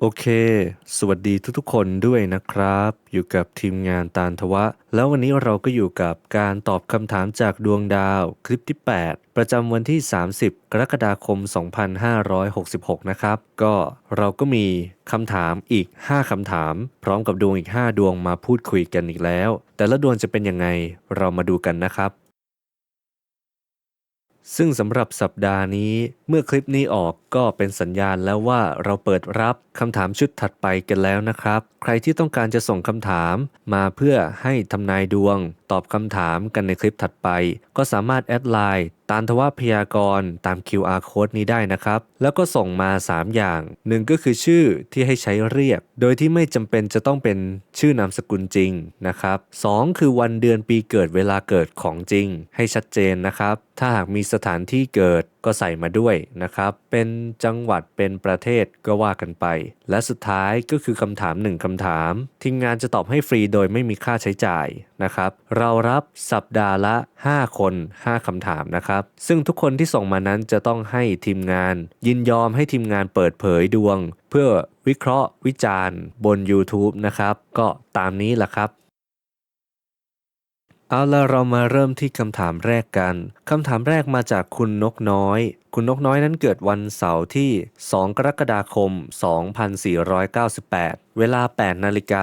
โอเค สวัสดีทุกๆ คนด้วยนะครับ อยู่กับทีมงานตาลทวะ แล้ววันนี้เราก็อยู่กับการตอบคำถามจากดวงดาวคลิปที่ 8 ประจำวันที่ 30 กรกฎาคม 2566 นะครับ ก็เราก็มีคำถามอีก 5คำถาม พร้อมกับดวงอีก 5 ดวงมาพูดคุยกันอีกแล้ว แต่ละดวงจะเป็นยังไงเรามาดูกันนะครับ ซึ่งสำหรับสัปดาห์นี้เมื่อคลิปนี้ออกก็เป็นสัญญาณแล้วว่าเราเปิดรับคำถามชุดถัดไปกันแล้วนะครับ ใครที่ต้องการจะส่งคำถามมาเพื่อให้ทำนายดวง ตอบคำถามกันในคลิปถัดไป ก็สามารถแอดไลน์ตานทวพยากรณ์ตาม QR code นี้ได้นะครับ แล้วก็ส่งมา 3 อย่างหนึ่งก็คือชื่อที่ให้ใช้เรียก โดยที่ไม่จำเป็นจะต้องเป็นชื่อนามสกุลจริงนะครับสองคือวันเดือนปีเกิดเวลาเกิดของจริง ให้ชัดเจนนะครับ ถ้าหากมีสถานที่เกิด ก็ใส่มาด้วยนะครับ เป็นจังหวัดเป็นประเทศก็ว่ากันไป และสุดท้ายก็คือคำถามหนึ่งคำถาม ทีมงานจะตอบให้ฟรีโดยไม่มีค่าใช้จ่ายนะครับ เรารับสัปดาห์ละ 5 คน 5คำถามนะครับ ซึ่งทุกคนที่ส่งมานั้นจะต้องให้ทีมงาน ยินยอมให้ทีมงานเปิดเผยดวง เพื่อวิเคราะห์ วิจารณ์ บน YouTube นะครับ ก็ตามนี้แหละครับเอาละเรามาเริ่มที่คำถามแรกกัน คำถามแรกมาจากคุณนกน้อย คุณนกน้อยนั้นเกิดวันเสาร์ที่ 2 กรกฎาคม 2498 เวลา 8 นาฬิกา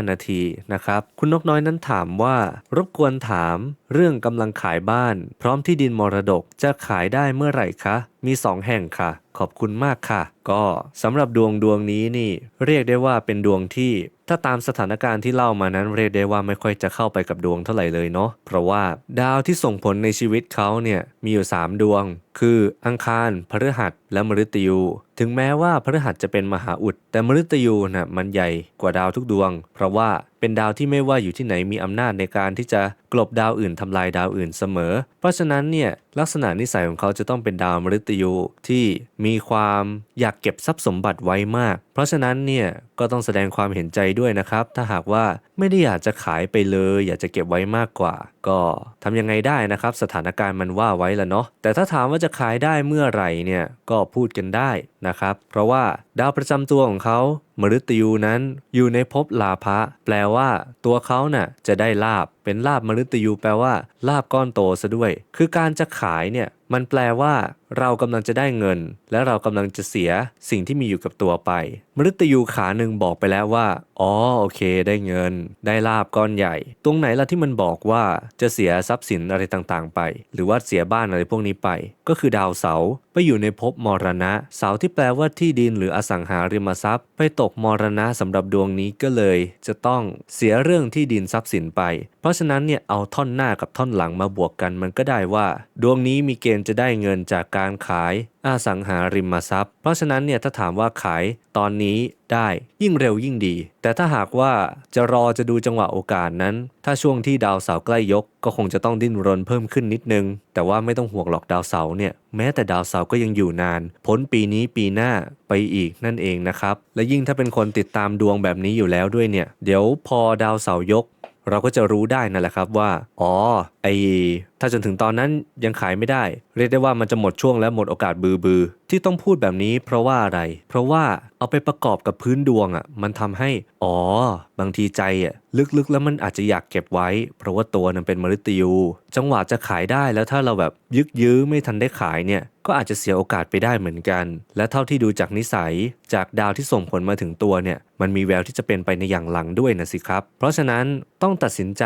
15 นาทีนะครับ คุณนกน้อยนั้นถามว่า รบกวนถามเรื่องกำลังขายบ้าน พร้อมที่ดินมรดกจะขายได้เมื่อไหร่คะ มี 2 แห่งค่ะ ขอบคุณมากค่ะ ก็สำหรับดวงดวงนี้นี่ เรียกได้ว่าเป็นดวงที่ถ้าตามสถานการณ์ที่เล่ามานั้นเรียกได้ว่าไม่ค่อยจะเข้าไปกับดวงเท่าไหร่เลยเนาะ เพราะว่าดาวที่ส่งผลในชีวิตเขาเนี่ยมีอยู่ 3 ดวง คืออังคารพฤหัสและมฤตยูถึงแม้ว่าพฤหัสจะเป็นมหาอุด แต่มฤตยูน่ะมันใหญ่กว่าดาวทุกดวง เพราะว่าเป็นดาวที่ไม่ว่าอยู่ที่ไหนมีอำนาจในการที่จะกลบดาวอื่นทำลายดาวอื่นเสมอ เพราะฉะนั้นเนี่ยลักษณะนิสัยของเขาจะต้องเป็นดาวมฤตยูที่มีความอยากเก็บทรัพย์สมบัติไว้มาก เพราะฉะนั้นเนี่ยก็ต้องแสดงความเห็นใจด้วยนะครับ ถ้าหากว่าไม่ได้อยากจะขายไปเลย อยากจะเก็บไว้มากกว่า ก็ทำยังไงได้นะครับ สถานการณ์มันว่าไว้แล้วเนาะแต่ถ้าถามว่าจะขายได้เมื่อไหร่เนี่ยก็พูดกันได้นะครับ เพราะว่า ดาวประจำตัวของเขามฤตยูนั้นอยู่ในภพลาภะแปลว่า ตัวเขาน่ะจะได้ลาบเป็นลาบมฤตยูแปลว่า ลาบก้อนโตซะด้วย คือการจะขายเนี่ยมันแปลว่า เรากำลังจะได้เงิน และเรากำลังจะเสียสิ่งที่มีอยู่กับตัวไป มฤตยูขาหนึ่งบอกไปแล้วว่าอ๋อโอเค ได้เงิน ได้ลาบก้อนใหญ่ ตรงไหนล่ะที่มันบอกว่าจะเสียทรัพย์สินอะไรต่างๆ ไป หรือว่าเสียบ้านอะไรพวกนี้ไป ก็คือดาวเสาไปอยู่ในภพมรณะ เสาที่แปลว่าที่ดินหรืออสังหาริมทรัพย์ ไปตกมรณะสำหรับดวงนี้ก็เลย จะต้องเสียเรื่องที่ดินทรัพย์สินไป เพราะฉะนั้นเนี่ยเอาท่อนหน้ากับท่อนหลังมาบวกกันมันก็ได้ว่า ดวงนี้มีเกณฑ์จะได้เงินจากการขาย อสังหาริมทรัพย์ เพราะฉะนั้นเนี่ยถ้าถามว่าขายตอนนี้ได้ยิ่งเร็วยิ่งดี แต่ถ้าหากว่าจะรอจะดูจังหวะโอกาสนั้น ถ้าช่วงที่ดาวเสาร์ใกล้ยก ก็คงจะต้องดิ้นรนเพิ่มขึ้นนิดนึง แต่ว่าไม่ต้องห่วงหรอกดาวเสาร์เนี่ยแม้แต่ดาวเสาร์ก็ยังอยู่นาน พ้นปีนี้ปีหน้าไปอีกนั่นเองนะครับและยิ่งถ้าเป็นคนติดตามดวงแบบนี้อยู่แล้วด้วยเนี่ยเดี๋ยวพอดาวเสาร์ยก เราก็จะรู้ได้นั่นแหละครับว่า อ๋อ ไอถ้าจนถึงตอนนั้นยังขายไม่ได้ เรียกได้ว่ามันจะหมดช่วงและหมดโอกาสบือบือ ที่ต้องพูดแบบนี้เพราะว่าอะไร เพราะว่าเอาไปประกอบกับพื้นดวงอะ่ะมันทำให้ อ๋อ บางทีใจอะ่ะลึกๆ แล้วมันอาจจะอยากเก็บไว้ เพราะว่าตัวนั้นเป็นมฤตยูจังหวะจะขายได้แล้วถ้าเราแบบยึกยื้อไม่ทันได้ขายเนี่ยก็อาจจะเสียโอกาสไปได้เหมือนกัน และเท่าที่ดูจากนิสัย จากดาวที่ส่งผลมาถึงตัวเนี่ย มันมีแววที่จะเป็นไปในอย่างหลังด้วยนะสิครับ เพราะฉะนั้นต้องตัดสินใจ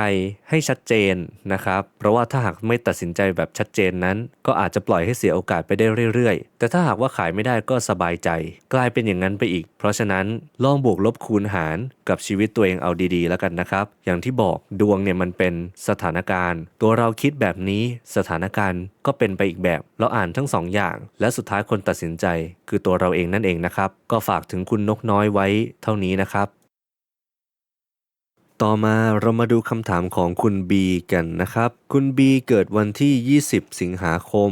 ให้ชัดเจนนะครับเพราะว่าถ้าหากไม่ตัดสินใจแบบชัดเจนนั้น ก็อาจจะปล่อยให้เสียโอกาสไปได้เรื่อยๆ แต่ถ้าหากว่าขายไม่ได้ก็สบายใจ กลายเป็นอย่างนั้นไปอีก เพราะฉะนั้นลองบวกลบคูณหารกับชีวิตตัวเองเอาดีๆ แล้วกันนะครับ อย่างที่บอกดวงเนี่ยมันเป็นสถานการณ์ ตัวเราคิดแบบนี้สถานการณ์ก็เป็นไปอีกแบบ เราอ่านทั้งสองอย่าง และสุดท้ายคนตัดสินใจ คือตัวเราเองนั่นเองนะครับ ก็ฝากถึงคุณนกน้อยไว้เท่านี้นะครับ ต่อมาเรามาดูคำถามของคุณบีกันนะครับ คุณบีเกิดวันที่ 20 สิงหาคม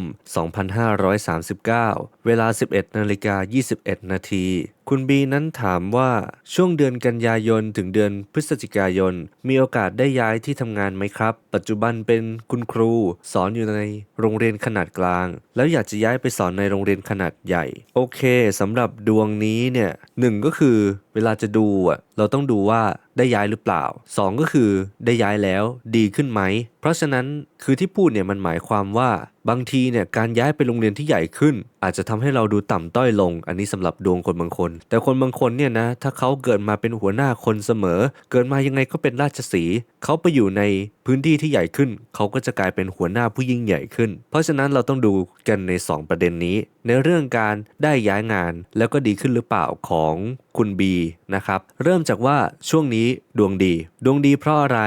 2539 เวลา 11นาฬิกา21 นาที คุณบีนั้นถามว่าช่วงเดือนกันยายนถึงเดือนพฤศจิกายน มีโอกาสได้ย้ายที่ทำงานไหมครับ ปัจจุบันเป็นคุณครู สอนอยู่ในโรงเรียนขนาดกลาง แล้วอยากจะย้ายไปสอนในโรงเรียนขนาดใหญ่ โอเคสำหรับดวงนี้เนี่ยหนึ่งก็คือเวลาจะดูอะเราต้องดูว่าได้ย้ายหรือเปล่า 2 ก็คือได้ย้ายแล้วดีขึ้นไหม เพราะฉะนั้นคือที่พูดเนี่ยมันหมายความว่าบางทีเนี่ยการย้ายไปโรงเรียนที่ใหญ่ขึ้น อาจจะทำให้เราดูต่ำต้อยลง อันนี้สำหรับดวงคนบางคน แต่คนบางคนเนี่ยนะถ้าเขาเกิดมาเป็นหัวหน้าคนเสมอ เกิดมายังไงก็เป็นราชสีเขาไปอยู่ในพื้นที่ที่ใหญ่ขึ้น เขาก็จะกลายเป็นหัวหน้าผู้ยิ่งใหญ่ขึ้น เพราะฉะนั้นเราต้องดูกันใน 2 ประเด็นนี้ ในเรื่องการได้ย้ายงานแล้วก็ดีขึ้นหรือเปล่าของคุณบีนะครับเริ่มจากว่าช่วงนี้ดวงดี ดวงดีเพราะอะไร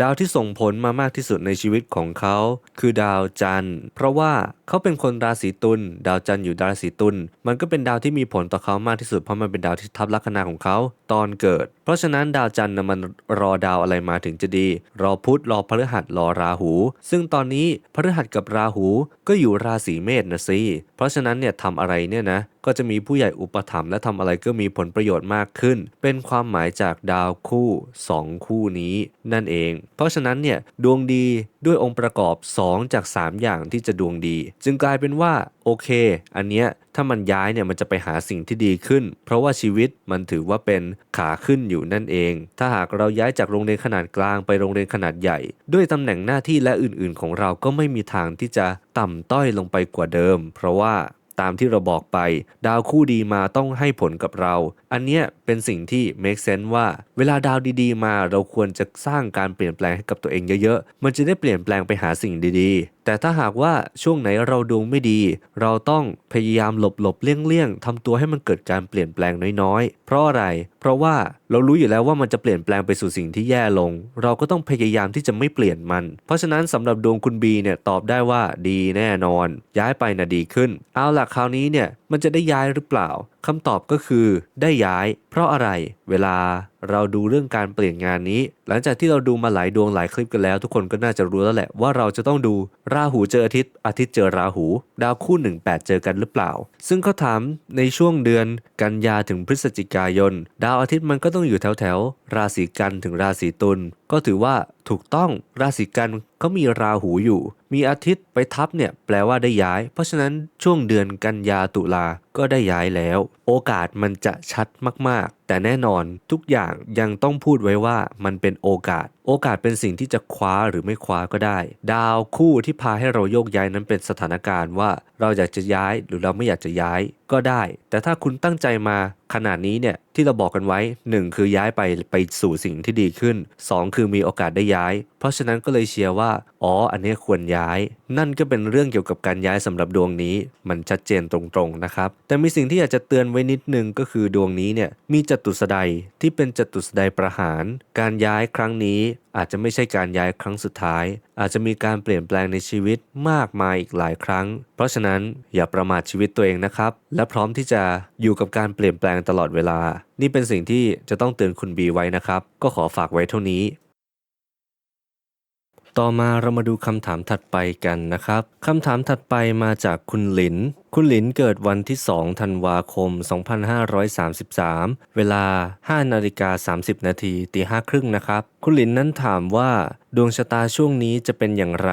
ดาวที่ส่งผลมามากที่สุดในชีวิตของเขา คือดาวจันทร์เพราะว่าเขาเป็นคนราศีตุลดาวจันทร์อยู่ราศีตุลมันก็เป็นดาวที่มีผลต่อเขามากที่สุดเพราะมันเป็นดาวที่ทับลัคนาของเขาตอนเกิดเพราะฉะนั้นดาวจันทร์นะมันรอดาวอะไรมาถึงจะดี รอพุธรอพฤหัสรอราหู ซึ่งตอนนี้พฤหัสกับราหูก็อยู่ราศีเมษนะสิเพราะฉะนั้นเนี่ยทำอะไรเนี่ยนะก็จะมีผู้ใหญ่อุปถัมภ์และทำอะไรก็มีผลประโยชน์มากขึ้น เป็นความหมายจากดาวคู่ 2 คู่นี้นั่นเอง เพราะฉะนั้นเนี่ยดวงดีด้วยองค์ประกอบ 2 จาก 3 อย่างที่จะดวงดี จึงกลายเป็นว่าโอเค อันเนี้ย ถ้ามันย้ายเนี่ยมันจะไปหาสิ่งที่ดีขึ้น เพราะว่าชีวิตมันถือว่าเป็นขาขึ้นอยู่นั่นเอง ถ้าหากเราย้ายจากโรงเรียนขนาดกลางไปโรงเรียนขนาดใหญ่ ด้วยตำแหน่งหน้าที่และอื่นๆ ของเราก็ไม่มีทางที่จะต่ำต้อยลงไปกว่าเดิม เพราะว่าตามที่เราบอกไป ดาวคู่ดีมาต้องให้ผลกับเรา อันเนี้ยเป็นสิ่งที่ make sense ว่า เวลาดาวดีๆ มาเราควรจะสร้างการเปลี่ยนแปลงให้กับตัวเองเยอะๆ มันจะได้เปลี่ยนแปลงไปหาสิ่งดีๆแต่ถ้าหากว่าช่วงไหนเราดวงไม่ดี เราต้องพยายามหลบหลบเลี่ยงเลี่ยงทำตัวให้มันเกิดการเปลี่ยนแปลงน้อยๆ เพราะอะไร เพราะว่าเรารู้อยู่แล้วว่ามันจะเปลี่ยนแปลงไปสู่สิ่งที่แย่ลง เราก็ต้องพยายามที่จะไม่เปลี่ยนมัน เพราะฉะนั้นสำหรับดวงคุณบีเนี่ยตอบได้ว่าดีแน่นอน ย้ายไปนะดีขึ้น เอาล่ะคราวนี้เนี่ย มันจะได้ย้ายหรือเปล่าคำตอบก็คือ ได้ย้าย เพราะอะไร เวลาเราดูเรื่องการเปลี่ยนงานนี้ หลังจากที่เราดูมาหลายดวงหลายคลิปกันแล้ว ทุกคนก็น่าจะรู้แล้วแหละว่าเราจะต้องดูราหูเจออาทิตย์อาทิตย์เจอราหู ดาวคู่ 18 เจอกันหรือเปล่า ซึ่งเขาถามในช่วงเดือนกันยาถึงพฤศจิกายน ดาวอาทิตย์มันก็ต้องอยู่แถวแถว ราศีกันถึงราศีตุลก็ถือว่าถูกต้องราศีกันก็มีราหูอยู่ มีอาทิตย์ไปทับเนี่ยแปลว่าได้ย้าย เพราะฉะนั้นช่วงเดือนกันยาตุลา ก็ได้ย้ายแล้ว โอกาสมันจะชัดมากๆ แต่แน่นอนทุกอย่างยังต้องพูดไว้ว่ามันเป็นโอกาส โอกาสเป็นสิ่งที่จะคว้าหรือไม่คว้าก็ได้ ดาวคู่ที่พาให้เราโยกย้ายนั้นเป็นสถานการณ์ว่า เราอยากจะย้ายหรือเราไม่อยากจะย้ายก็ได้ แต่ถ้าคุณตั้งใจมาขนาดนี้เนี่ยที่เราบอกกันไว้ 1 คือย้ายไปไปสู่สิ่งที่ดีขึ้น 2 คือมีโอกาสได้ย้าย เพราะฉะนั้นก็เลยเชียร์ว่า อ๋อ อันนี้ควรย้าย นั่นก็เป็นเรื่องเกี่ยวกับการย้ายสำหรับดวงนี้ มันชัดเจนตรงๆนะครับแต่มีสิ่งที่อยากจะเตือนไว้นิดหนึ่งก็คือดวงนี้เนี่ยมีจตุสไดที่เป็นจตุสไดประหาร การย้ายครั้งนี้อาจจะไม่ใช่การย้ายครั้งสุดท้าย อาจจะมีการเปลี่ยนแปลงในชีวิตมากมายอีกหลายครั้ง เพราะฉะนั้นอย่าประมาทชีวิตตัวเองนะครับ และพร้อมที่จะอยู่กับการเปลี่ยนแปลงตลอดเวลา นี่เป็นสิ่งที่จะต้องเตือนคุณบีไว้นะครับ ก็ขอฝากไว้เท่านี้ ต่อมาเรามาดูคำถามถัดไปกันนะครับคำถามถัดไปมาจากคุณหลิน คุณหลินเกิดวันที่ 2 ธันวาคม 2533 เวลา 5 นาฬิกา 30 นาทีตีห้าครึ่งนะครับ คุณหลินนั้นถามว่า ดวงชะตาช่วงนี้จะเป็นอย่างไร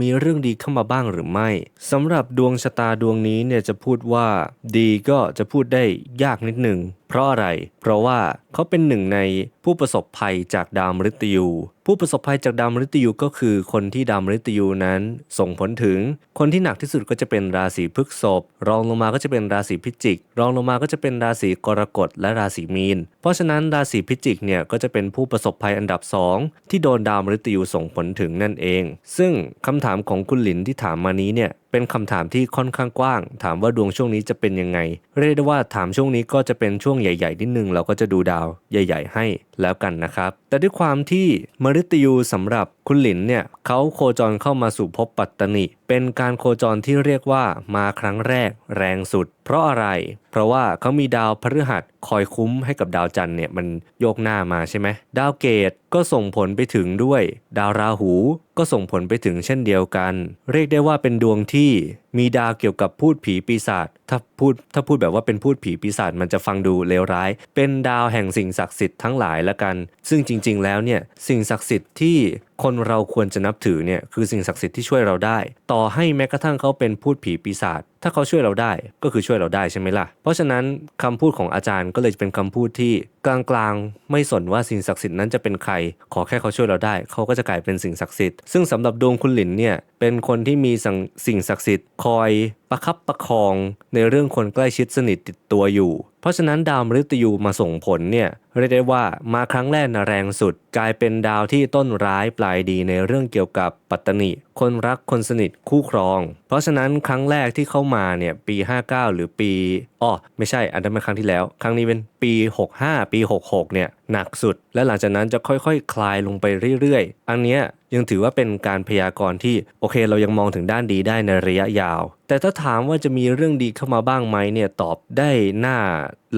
มีเรื่องดีเข้ามาบ้างหรือไม่สำหรับดวงชะตาดวงนี้เนี่ยจะพูดว่า ดีก็จะพูดได้ยากนิดหนึ่งเพราะอะไร เพราะว่าเขาเป็นหนึ่งในผู้ประสบภัยจากดาวมฤตยู ผู้ประสบภัยจากดาวมฤตยูก็คือคนที่ดาวมฤตยูนั้น ส่งผลถึง คนที่หนักที่สุดก็จะเป็นราศีพฤษภ รองลงมาก็จะเป็นราศีพิจิก รองลงมาก็จะเป็นราศีกรกฎและราศีมีน เพราะฉะนั้นราศีพิจิกเนี่ยก็จะเป็นผู้ประสบภัยอันดับ 2 ที่โดนดาวมฤตยูส่งผลถึงนั่นเอง ซึ่งคำถามของคุณหลินที่ถามมานี้เนี่ยเป็นคำถามที่ค่อนข้างกว้าง ถามว่าดวงช่วงนี้จะเป็นยังไง เรียกได้ว่าถามช่วงนี้ก็จะเป็นช่วงใหญ่ๆนิดนึงเราก็จะดูดาวใหญ่ ๆ ให้แล้วกันนะครับ แต่ด้วยความที่มฤตยูสำหรับคุณหลินเนี่ยเขาโคจรเข้ามาสู่ภพปัตตนิ เป็นการโคจรที่เรียกว่ามาครั้งแรกแรงสุด เพราะอะไร เพราะว่าเขามีดาวพฤหัสคอยคุ้มให้กับดาวจันทร์เนี่ยมันโยกหน้ามาใช่ไหมดาวเกตก็ส่งผลไปถึงด้วย ดาวราหู ก็ส่งผลไปถึงเช่นเดียวกัน เรียกได้ว่าเป็นดวงที่มีดาวเกี่ยวกับพูดผีปีศาจถ้าพูดถ้าพูดแบบว่าเป็นพูดผีปีศาจมันจะฟังดูเลวร้าย เป็นดาวแห่งสิ่งศักดิ์สิทธิ์ทั้งหลายละกัน ซึ่งจริง ๆ แล้วเนี่ยสิ่งศักดิ์สิทธิ์ที่คนเราควรจะนับถือเนี่ยคือสิ่งศักดิ์สิทธิ์ที่ช่วยเราได้ ต่อให้แม้กระทั่งเขาเป็นพูดผีปีศาจ ถ้าเขาช่วยเราได้ก็คือช่วยเราได้ใช่ไหมล่ะ เพราะฉะนั้นคำพูดของอาจารย์ก็เลยเป็นคำพูดที่กลางๆ ไม่สนว่าสิ่งศักดิ์สิทธิ์นั้นจะเป็นใคร ขอแค่เขาช่วยเราได้ เขาก็จะกลายเป็นสิ่งศักดิ์สิทธิ์ ซึ่งสำหรับดวงคุณหลินเนี่ยเป็นคนที่มีสิ่งสิ่งศักดิ์สิทธิ์คอย ประคับประคองในเรื่องคนใกล้ชิดสนิทติดตัวอยู่ เพราะฉะนั้นดาวมฤตยูมาส่งผลเนี่ยเรียกได้ว่ามาครั้งแรกนะแรงสุด กลายเป็นดาวที่ต้นร้ายปลายดีในเรื่องเกี่ยวกับปัตตนิคนรักคนสนิทคู่ครอง เพราะฉะนั้นครั้งแรกที่เข้ามาเนี่ยปี 59 หรือปี อ้อไม่ใช่อันนั้นเป็นครั้งที่แล้ว ครั้งนี้เป็นปี 65 ปี 66 เนี่ยหนักสุด และหลังจากนั้นจะค่อยๆคคลายลงไปเรื่อยๆ อันเนี้ยยังถือว่าเป็นการพยากรณ์ที่โอเคเรายังมองถึงด้านดีได้ในระยะยาว แต่ถ้าถามว่าจะมีเรื่องดีเข้ามาบ้างไหมเนี่ยตอบได้หน่า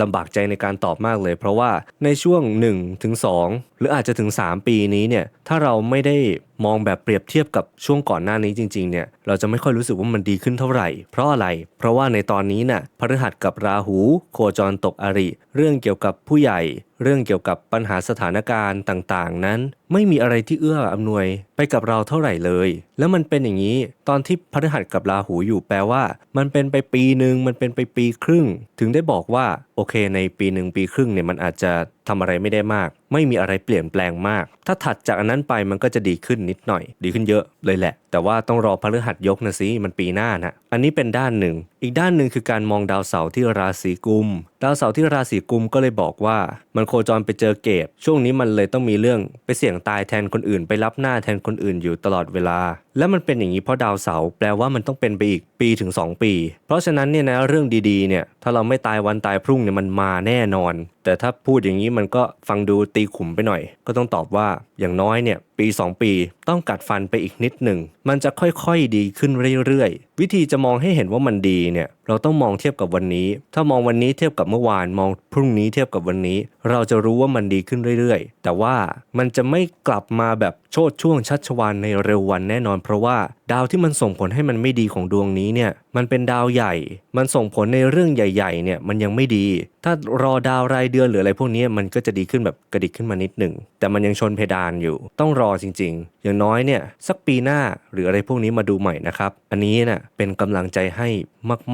ลำบากใจในการตอบมากเลย เพราะว่าในช่วง1ถึง2หรืออาจจะถึง 3 ปีนี้เนี่ยถ้าเราไม่ได้ มองแบบเปรียบเทียบกับช่วงก่อนหน้านี้จริงๆเนี่ยเราจะไม่ค่อยรู้สึกว่ามันดีขึ้นเท่าไหร่ เพราะอะไร เพราะว่าในตอนนี้น่ะพฤหัสกับราหู โคจรตกอริ เรื่องเกี่ยวกับผู้ใหญ่ เรื่องเกี่ยวกับปัญหาสถานการณ์ต่างๆ นั้น ไม่มีอะไรที่เอื้ออำนวยไปกับเราเท่าไหร่เลย แล้วมันเป็นอย่างนี้ตอนที่พฤหัสกับราหูอยู่แปลว่า มันเป็นไปปีหนึ่งมันเป็นไปปีครึ่ง ถึงได้บอกว่าโอเค ในปีหนึ่งปีครึ่งเนี่ยมันอาจจะทำอะไรไม่ได้มาก ไม่มีอะไรเปลี่ยนแปลงมาก ถ้าถัดจากอันนั้นไปมันก็จะดีขึ้นนิดหน่อย ดีขึ้นเยอะเลยแหละ แต่ว่าต้องรอพฤหัสยกนะสิมันปีหน้านะอันนี้เป็นด้านหนึ่ง อีกด้านหนึ่งคือการมองดาวเสาร์ที่ราศีกุม ดาวเสาร์ที่ราศีกุมก็เลยบอกว่า มันโคจรไปเจอเกตช่วงนี้มันเลยต้องมีเรื่องไปเสี่ยงตายแทนคนอื่น ไปรับหน้าแทนคนอื่นอยู่ตลอดเวลา และมันเป็นอย่างนี้เพราะดาวเสาร์แปลว่ามันต้องเป็นไปอีกปีถึง 2 ปี เพราะฉะนั้นเนี่ยนะเรื่องดีๆเนี่ยถ้าเราไม่ตายวันตายพรุ่งเนี่ยมันมาแน่นอน แต่ถ้าพูดอย่างนี้มันก็ฟังดูตีขุมไปหน่อย ก็ต้องตอบว่าอย่างน้อยเนี่ย ปี 2 ปี ต้องกัดฟันไปอีกนิดหนึ่ง มันจะค่อยๆดีขึ้นเรื่อยๆ วิธีจะมองให้เห็นว่ามันดีเนี่ย เราต้องมองเทียบกับวันนี้ ถ้ามองวันนี้เทียบกับเมื่อวาน มองพรุ่งนี้เทียบกับวันนี้ เราจะรู้ว่ามันดีขึ้นเรื่อยๆ แต่ว่ามันจะไม่กลับมาแบบโชดช่วงชัชวานในเร็ววันแน่นอน เพราะว่าดาวที่มันส่งผลให้มันไม่ดีของดวงนี้เนี่ย มันเป็นดาวใหญ่ มันส่งผลในเรื่องใหญ่ๆ เนี่ยมันยังไม่ดี ถ้ารอดาวรายเดือนหรืออะไรพวกนี้มันก็จะดีขึ้นแบบกระดิกขึ้นมานิดหนึ่ง แต่มันยังชนเพดานอยู่ ต้องรอจริง ๆ อย่างน้อยเนี่ยสักปีหน้าหรืออะไรพวกนี้มาดูใหม่นะครับ อันนี้นะ่ะเป็นกำลังใจให้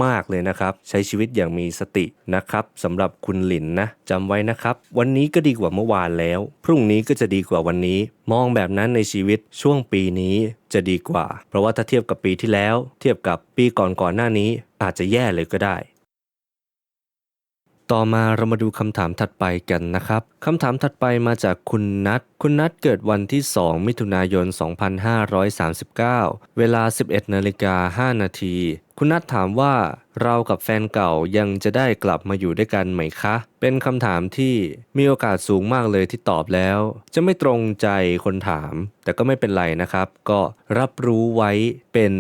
มากๆเลยนะครับ ใช้ชีวิตอย่างมีสตินะครับสำหรับคุณหลินนะจำไว้นะครับ วันนี้ก็ดีกว่าเมื่อวานแล้ว พรุ่งนี้ก็จะดีกว่าวันนี้ มองแบบนั้นในชีวิตช่วงปีนี้จะดีกว่า เพราะว่าถ้าเทียบกับปีที่แล้ว เทียบกับปีก่อนก่อนหน้านี้ อาจจะแย่เลยก็ได้ ต่อมาเรามาดูคำถามถัดไปกันนะครับคำถามถัดไปมาจากคุณนัท คุณนัทเกิดวันที่ 2 มิถุนายน 2539 เวลา 11นาฬิกา5นาทีคุณนัทถามว่าเรากับแฟนเก่ายังจะได้กลับมาอยู่ด้วยกันไหมคะ เป็นคำถามที่มีโอกาสสูงมากเลยที่ตอบแล้ว จะไม่ตรงใจคนถาม แต่ก็ไม่เป็นไรนะครับ ก็รับรู้ไว้เป็น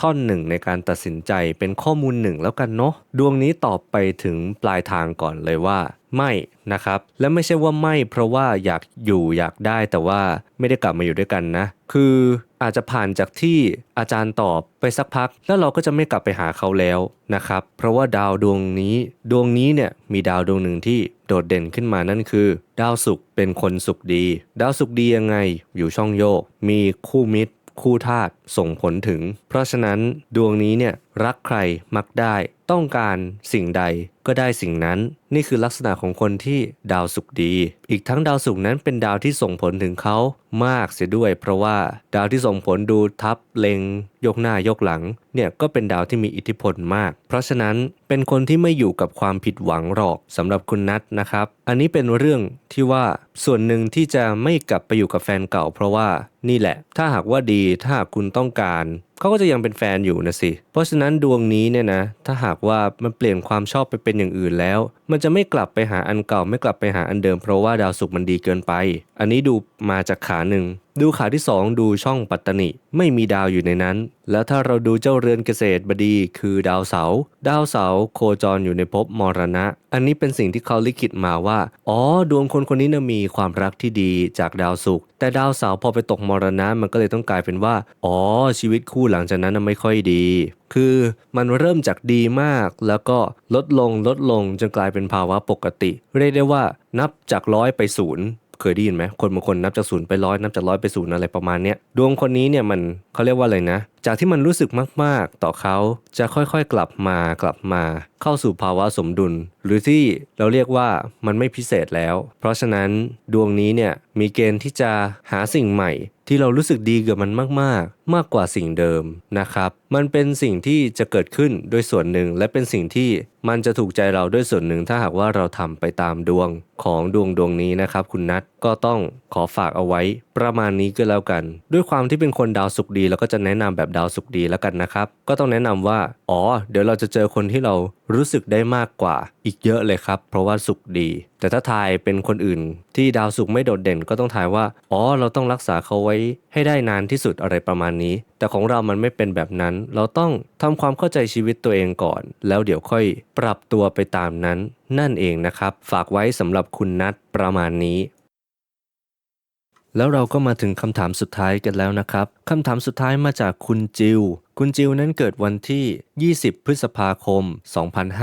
ท่อนหนึ่งในการตัดสินใจเป็นข้อมูลหนึ่งแล้วกันเนาะดวงนี้ตอบไปถึงปลายทางก่อนเลยว่า ไม่นะครับ และไม่ใช่ว่าไม่เพราะว่าอยากอยู่อยากได้แต่ว่าไม่ได้กลับมาอยู่ด้วยกันนะ คืออาจจะผ่านจากที่อาจารย์ตอบไปสักพัก แล้วเราก็จะไม่กลับไปหาเขาแล้วนะครับ เพราะว่าดาวดวงนี้ ดวงนี้เนี่ยมีดาวดวงหนึ่งที่โดดเด่นขึ้นมานั่นคือ ดาวศุกร์เป็นคนสุขดี ดาวศุกร์ดียังไง อยู่ช่องโยก มีคู่มิตร คู่ธาตุส่งผลถึง เพราะฉะนั้นดวงนี้เนี่ยรักใครมักได้ ต้องการสิ่งใด ก็ได้สิ่งนั้น นี่คือลักษณะของคนที่ดาวสุขดี อีกทั้งดาวสุขนั้นเป็นดาวที่ส่งผลถึงเขามากเสียด้วย เพราะว่าดาวที่ส่งผลดูทับเลงยกหน้ายกหลัง เนี่ยก็เป็นดาวที่มีอิทธิพลมาก เพราะฉะนั้นเป็นคนที่ไม่อยู่กับความผิดหวังหรอกสำหรับคุณนัทนะครับ อันนี้เป็นเรื่องที่ว่าส่วนหนึ่งที่จะไม่กลับไปอยู่กับแฟนเก่า เพราะว่านี่แหละ ถ้าหากว่าดีถ้าหากคุณต้องการเขาก็จะยังเป็นแฟนอยู่นะสิ เพราะฉะนั้นดวงนี้เนี่ยนะ ถ้าหากว่ามันเปลี่ยนความชอบไปเป็นอย่างอื่นแล้ว มันจะไม่กลับไปหาอันเก่าไม่กลับไปหาอันเดิมเพราะว่าดาวศุกร์มันดีเกินไป อันนี้ดูมาจากขาหนึ่ง ดูข่าวที่ 2 ดูช่องปัตตนิไม่มีดาวอยู่ในนั้น แล้วถ้าเราดูเจ้าเรือนเกษตรบดีคือดาวเสาร์ดาวเสาร์โคจรอยู่ในภพมรณะ อันนี้เป็นสิ่งที่เขาลิขิตมาว่า อ๋อ ดวงคนคนนี้นะมีความรักที่ดีจากดาวศุกร์แต่ดาวเสาร์พอไปตกมรณะมันก็เลยต้องกลายเป็นว่า อ๋อ ชีวิตคู่หลังจากนั้นไม่ค่อยดี คือมันเริ่มจากดีมากแล้วก็ลดลงลดลงจนกลายเป็นภาวะปกติ เรียกได้ว่านับจากร้อยไปศูนย์ เคยได้ยินไหมคนบางคนนับจากศูนย์ไปร้อยนับจากร้อยไปศูนย์อะไรประมาณเนี้ยดวงคนนี้เนี่ยมันเขาเรียกว่าอะไรนะ จากที่มันรู้สึกมากๆ ต่อเขาจะค่อยๆกลับมากลับมาเข้าสู่ภาวะสมดุล หรือที่เราเรียกว่ามันไม่พิเศษแล้ว เพราะฉะนั้นดวงนี้เนี่ยมีเกณฑ์ที่จะหาสิ่งใหม่ ที่เรารู้สึกดีกับมันมาก ๆ มากกว่าสิ่งเดิมนะครับ มันเป็นสิ่งที่จะเกิดขึ้นโดยส่วนหนึ่ง และเป็นสิ่งที่มันจะถูกใจเราด้วยส่วนหนึ่งถ้าหากว่าเราทำไปตามดวงของดวงดวงนี้นะครับ คุณนัทก็ต้องขอฝากเอาไว้ประมาณนี้ก็แล้วกัน ด้วยความที่เป็นคนดาวสุขดีเราก็จะแนะนำแบบดาวสุขดีแล้วกันนะครับ ก็ต้องแนะนำว่าอ๋อ เดี๋ยวเราจะเจอคนที่เรารู้สึกได้มากกว่าอีกเยอะเลยครับ เพราะว่าสุขดี แต่ถ้าทายเป็นคนอื่น ที่ดาวสุขไม่โดดเด่นก็ต้องทายว่าอ๋อเราต้องรักษาเขาไว้ให้ได้นานที่สุดอะไรประมาณนี้ แต่ของเรามันไม่เป็นแบบนั้น เราต้องทำความเข้าใจชีวิตตัวเองก่อน แล้วเดี๋ยวค่อยปรับตัวไปตามนั้น นั่นเองนะครับ ฝากไว้สำหรับคุณนัทประมาณนี้ แล้วเราก็มาถึงคำถามสุดท้ายกันแล้วนะครับคำถามสุดท้ายมาจากคุณจิว คุณจิวนั้นเกิดวันที่ 20 พฤษภาคม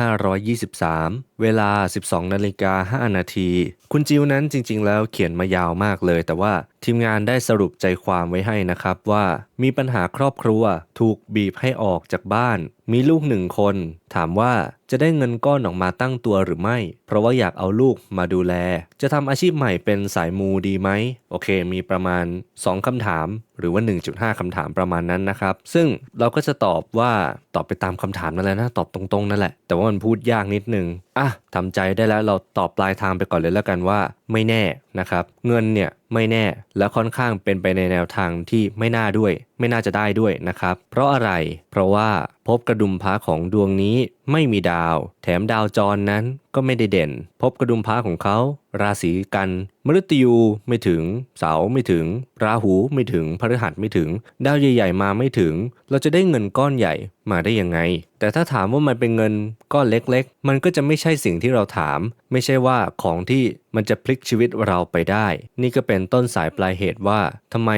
2523 เวลา 12 นาฬิกา 5 นาที คุณจิวนั้นจริงๆ แล้วเขียนมายาวมากเลย แต่ว่าทีมงานได้สรุปใจความไว้ให้นะครับว่ามีปัญหาครอบครัว ถูกบีบให้ออกจากบ้าน มีลูกหนึ่งคน ถามว่าจะได้เงินก้อนออกมาตั้งตัวหรือไม่ เพราะว่าอยากเอาลูกมาดูแล จะทำอาชีพใหม่เป็นสายมูดีไหม โอเค มีประมาณ 2คำถาม หรือว่า 1.5คำถามประมาณนั้นนะครับ ซึ่งเราราก็จะตอบว่าตอบไปตามคำถามนั่นแหละนะตอบตรงๆนั่นแหละ แต่ว่ามันพูดยากนิดนึงอะทำใจได้แล้วเราตอบปลายทางไปก่อนเลยแล้วกันว่า ไม่แน่นะครับ เงินเนี่ยไม่แน่และค่อนข้างเป็นไปในแนวทางที่ไม่น่าด้วย ไม่น่าจะได้ด้วยนะครับ เพราะอะไรเพราะว่า พบกระดุมพระของดวงนี้ไม่มีดาว แถมดาวจรนั้นก็ไม่ได้เด่น พบกระดุมพระของเขา ราศีกัน มฤตยูไม่ถึง เสาไม่ถึง ราหูไม่ถึงพฤหัสไม่ถึง ดาวใหญ่ ๆ มาไม่ถึง เราจะได้เงินก้อนใหญ่ มาได้ยังไง แต่ถ้าถามว่ามันเป็นเงินก้อนเล็กๆ มันก็จะไม่ใช่สิ่งที่เราถาม ไม่ใช่ว่าของที่มันจะพลิกชีวิตเราไปได้ นี่ก็เป็นต้นสายปลายเหตุว่าทำไม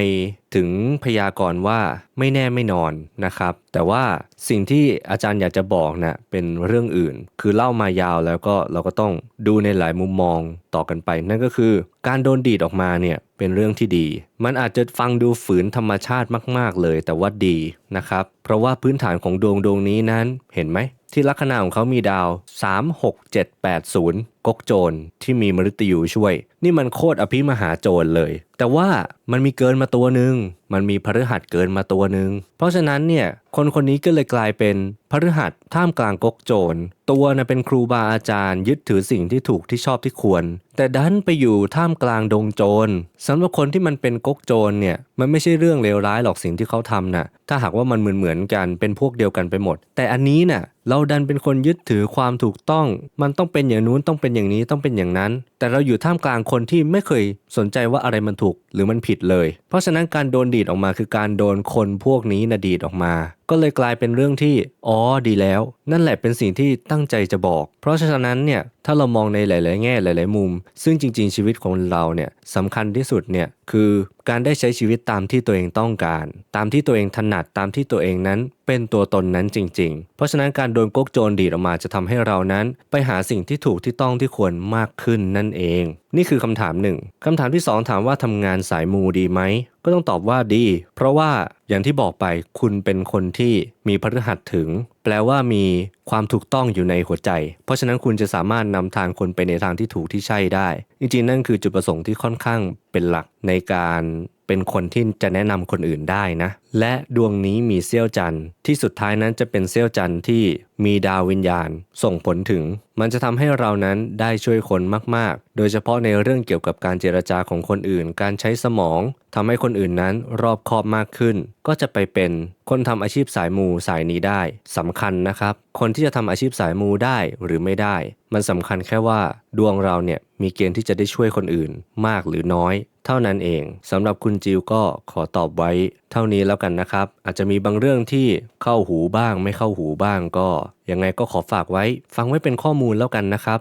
ถึงพยากรณ์ว่าไม่แน่ไม่นอนนะครับ แต่ว่าสิ่งที่อาจารย์อยากจะบอกนะเป็นเรื่องอื่น คือเล่ามายาวแล้วก็เราก็ต้องดูในหลายมุมมองต่อกันไป นั่นก็คือการโดนดีดออกมาเนี่ย เป็นเรื่องที่ดี มันอาจจะฟังดูฝืนธรรมชาติมาก ๆ เลย แต่ว่าดีนะครับ เพราะว่าพื้นฐานของดวงดวงนี้นั้นเห็นไหม ที่ลัคนาของเขามีดาว 3 6 7 8 0 กกโจรที่มีมฤตยูช่วย นี่มันโคตรอภิมหาโจรเลย แต่ว่ามันมีเกินมาตัวหนึ่งมันมีพฤหัสเกินมาตัวหนึ่งเพราะฉะนั้นเนี่ยคนคนนี้ก็เลยกลายเป็นพฤหัสท่ามกลางกกโจรตัวนะเป็นครูบาอาจารย์ ยึดถือสิ่งที่ถูกที่ชอบที่ควร แต่ดันไปอยู่ท่ามกลางดงโจรสำหรับคนที่มันเป็นกกโจรเนี่ยมันไม่ใช่เรื่องเลวร้ายหรอกสิ่งที่เขาทำน่ะถ้าหากว่ามันเหมือนเหมือนกันเป็นพวกเดียวกันไปหมด แต่อันนี้น่ะ เราดันเป็นคนยึดถือความถูกต้อง มันต้องเป็นอย่างนู้นต้องเป็นอย่างนี้ต้องเป็นอย่างนั้น แต่เราอยู่ท่ามกลางคนที่ไม่เคยสนใจว่าอะไรมันถูกหรือมันผิดเลย เพราะฉะนั้นการโดนดีดออกมาคือการโดนคนพวกนี้นะดีดออกมา ก็เลยกลายเป็นเรื่องที่ อ๋อ ดีแล้ว นั่นแหละเป็นสิ่งที่ตั้งใจจะบอก เพราะฉะนั้นเนี่ย ถ้าเรามองในหลาย ๆ แง่หลาย ๆ มุม ซึ่งจริง ๆ ชีวิตของเราเนี่ยสำคัญที่สุดเนี่ย คือการได้ใช้ชีวิตตามที่ตัวเองต้องการ ตามที่ตัวเองถนัด ตามที่ตัวเองนั้น เป็นตัวตนนั้นจริง ๆ เพราะฉะนั้นการโดนก๊กโจรดีออกมาจะทำให้เรานั้น ไปหาสิ่งที่ถูกที่ต้องที่ควรมากขึ้นนั่นเองนี่คือคำถามหนึ่งคำถามที่สองถามว่าทำงานสายมูดีไหม ก็ต้องตอบว่าดี เพราะว่าอย่างที่บอกไปคุณเป็นคนที่มีพฤหัสถึง แปลว่ามีความถูกต้องอยู่ในหัวใจ เพราะฉะนั้นคุณจะสามารถนำทางคนไปในทางที่ถูกที่ใช่ได้ จริงๆ นั่นคือจุดประสงค์ที่ค่อนข้างเป็นหลักในการเป็นคนที่จะแนะนำคนอื่นได้นะ และดวงนี้มีเซี่ยวจันทร์ที่สุดท้ายนั้นจะเป็นเซี่ยวจันทร์ที่มีดาววิญญาณ ส่งผลถึง มันจะทำให้เรานั้นได้ช่วยคนมาก ๆ โดยเฉพาะในเรื่องเกี่ยวกับการเจรจาของคนอื่น การใช้สมองทำให้คนอื่นนั้นรอบคอบมากขึ้น ก็จะไปเป็น คนทำอาชีพสายมูสายนี้ได้สำคัญนะครับ คนที่จะทำอาชีพสายมูได้หรือไม่ได้ มันสำคัญแค่ว่าดวงเราเนี่ยมีเกณฑ์ที่จะได้ช่วยคนอื่น มากหรือน้อย เท่านั้นเองสำหรับคุณจิวก็ขอตอบไว้ เท่านี้แล้วกันนะครับ อาจจะมีบางเรื่องที่เข้าหูบ้าง ไม่เข้าหูบ้างก็ ยังไงก็ขอฝากไว้ ฟังไว้เป็นข้อมูลแล้วกันนะครับ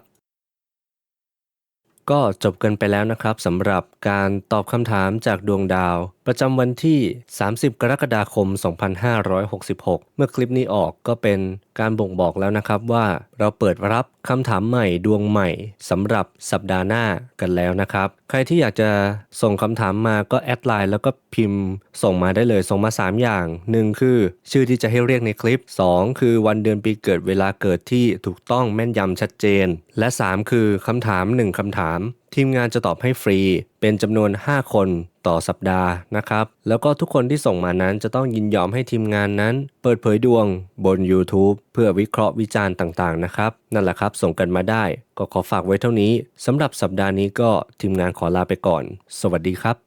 ก็จบกันไปแล้วนะครับสำหรับการตอบคำถามจากดวงดาว ประจำวันที่ 30 กรกฎาคม 2566 เมื่อคลิปนี้ออกก็เป็นการบ่งบอกแล้วนะครับว่าเราเปิดรับคำถามใหม่ดวงใหม่สำหรับสัปดาห์หน้ากันแล้วนะครับ ใครที่อยากจะส่งคำถามมาก็แอดไลน์แล้วก็พิมพ์ ส่งมาได้เลยส่งมา 3 อย่าง 1 คือ ชื่อที่จะให้เรียกในคลิป 2 คือวันเดือนปีเกิดเวลาเกิดที่ถูกต้องแม่นยำชัดเจน และ 3 คือคำถาม 1คำถามทีมงานจะตอบให้ฟรี เป็นจำนวน 5 คนต่อสัปดาห์นะครับ แล้วก็ทุกคนที่ส่งมานั้นจะต้องยินยอมให้ทีมงานนั้น เปิดเผยดวงบน YouTube เพื่อวิเคราะห์วิจารณ์ต่างๆนะครับ นั่นแหละครับ ส่งกันมาได้ ก็ขอฝากไว้เท่านี้สำหรับสัปดาห์นี้ก็ทีมงานขอลาไปก่อน สวัสดีครับ